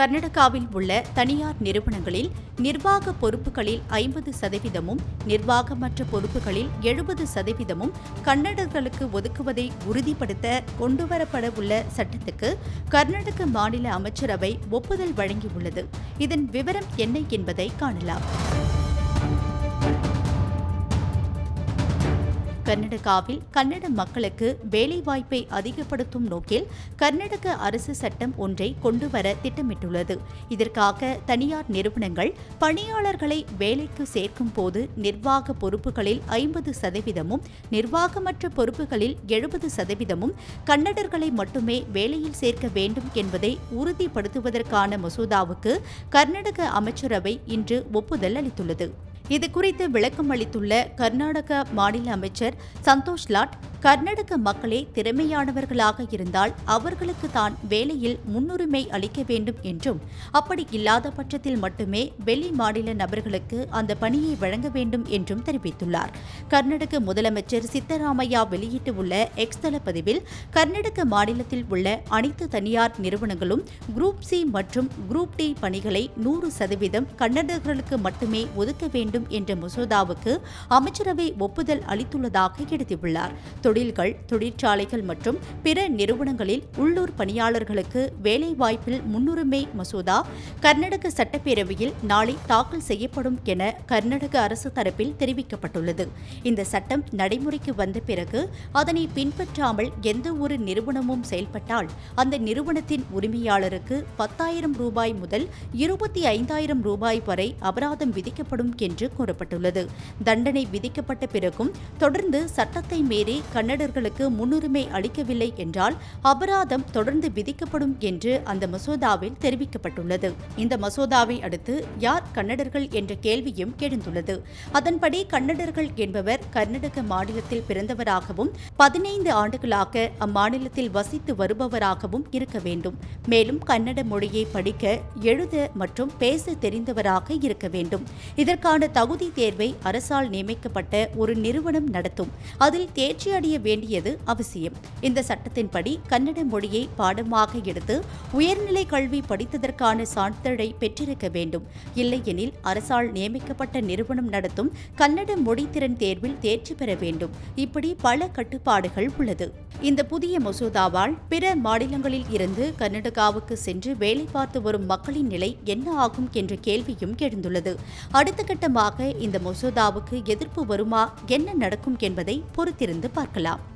கர்நாடகாவில் உள்ள தனியார் நிறுவனங்களில் நிர்வாக பொறுப்புகளில் ஐம்பது சதவீதமும் நிர்வாகமற்ற பொறுப்புகளில் எழுபது சதவீதமும் கன்னடர்களுக்கு ஒதுக்குவதை உறுதிப்படுத்த கொண்டுவரப்பட உள்ள சட்டத்துக்கு கர்நாடக மாநில அமைச்சரவை ஒப்புதல் வழங்கியுள்ளது. இதன் விவரம் என்ன என்பதை காணலாம். கர்நாடகாவில் கன்னட மக்களுக்கு வேலைவாய்ப்பை அதிகப்படுத்தும் நோக்கில் கர்நாடக அரசு சட்டம் ஒன்றை கொண்டுவர திட்டமிட்டுள்ளது. இதற்காக தனியார் நிறுவனங்கள் பணியாளர்களை வேலைக்கு சேர்க்கும் போது நிர்வாக பொறுப்புகளில் ஐம்பது சதவீதமும் நிர்வாகமற்ற பொறுப்புகளில் எழுபது சதவீதமும் கன்னடர்களை மட்டுமே வேலையில் சேர்க்க வேண்டும் என்பதை உறுதிப்படுத்துவதற்கான மசோதாவுக்கு கர்நாடக அமைச்சரவை இன்று ஒப்புதல் அளித்துள்ளது. இது குறித்து விளக்கம் அளித்துள்ள கர்நாடக மாநில அமைச்சர் சந்தோஷ் லாட் கர்நாடக மக்களே திறமையானவர்களாக இருந்தால் அவர்களுக்கு தான் வேலையில் முன்னுரிமை அளிக்க வேண்டும் என்றும் அப்படி இல்லாத பட்சத்தில் மட்டுமே வெளி மாநில நபர்களுக்கு அந்த பணியை வழங்க வேண்டும் என்றும் தெரிவித்துள்ளார். கர்நாடக முதலமைச்சர் சித்தராமையா வெளியிட்டுள்ள எக்ஸ் தள பதிவில் கர்நாடக மாநிலத்தில் உள்ள அனைத்து தனியார் நிறுவனங்களும் குரூப் சி மற்றும் குரூப் டி பணிகளை நூறு சதவீதம் கன்னடர்களுக்கு மட்டுமே ஒதுக்க வேண்டும் என்ற மசோதாவுக்கு அமைச்சரவை ஒப்புதல் அளித்துள்ளதாக எழுதியுள்ளார் தொழில்கள் தொழிற்சாலைகள் மற்றும் பிற நிறுவனங்களில் உள்ளூர் பணியாளர்களுக்கு வேலைவாய்ப்பில் முன்னுரிமை மசோதா கர்நாடக சட்டப்பேரவையில் நாளை தாக்கல் செய்யப்படும் என கர்நாடக அரசு தரப்பில் தெரிவிக்கப்பட்டுள்ளது. இந்த சட்டம் நடைமுறைக்கு வந்த பிறகு அதனை பின்பற்றாமல் எந்த ஒரு நிறுவனமும் செயல்பட்டால் அந்த நிறுவனத்தின் உரிமையாளருக்கு பத்தாயிரம் ரூபாய் முதல் இருபத்தி ஐந்தாயிரம் ரூபாய் வரை அபராதம் விதிக்கப்படும் என்று கூறப்பட்டுள்ளது. தண்டனை விதிக்கப்பட்ட பிறகும் தொடர்ந்து சட்டத்தை மீறி கன்னடர்களுக்கு முன்னுரிமை அளிக்கவில்லை என்றால் அபராதம் தொடர்ந்து விதிக்கப்படும் என்று அந்த மசோதாவில் தெரிவிக்கப்பட்டுள்ளது. இந்த மசோதாவை அடுத்து யார் கன்னடர்கள் என்ற கேள்வியும் எழுந்துள்ளது. அதன்படி கன்னடர்கள் என்பவர் கர்நாடக மாநிலத்தில் பிறந்தவராகவும் பதினைந்து ஆண்டுகளாக அம்மாநிலத்தில் வசித்து வருபவராகவும் இருக்க வேண்டும். மேலும் கன்னட மொழியை படிக்க எழுத மற்றும் பேச தெரிந்தவராக இருக்க வேண்டும். இதற்கான தகுதி தேர்வை அரசால் நியமிக்கப்பட்ட ஒரு நிறுவனம் நடத்தும். அதில் தேர்ச்சி அடைய வேண்டியது அவசியம். இந்த சட்டத்தின்படி கன்னட மொழியை பாடமாக எடுத்து உயர்நிலை கல்வி படித்ததற்கான சான்றிதழை பெற்றிருக்க வேண்டும். இல்லையெனில் அரசால் நியமிக்கப்பட்ட நிறுவனம் நடத்தும் கன்னட மொழித்திறன் தேர்வில் தேர்ச்சி பெற வேண்டும். இப்படி பல கட்டுப்பாடுகள் உள்ளது. இந்த புதிய மசோதாவால் பிற மாநிலங்களில் இருந்து கர்நாடகாவுக்கு சென்று வேலை பார்த்து வரும் மக்களின் நிலை என்ன ஆகும் என்ற கேள்வியும் எழுந்துள்ளது. அடுத்த கட்டமாக இந்த மசோதாவுக்கு எதிர்ப்பு வருமா என்ன நடக்கும் என்பதை பொறுத்திருந்து பார்க்கலாம். العقلة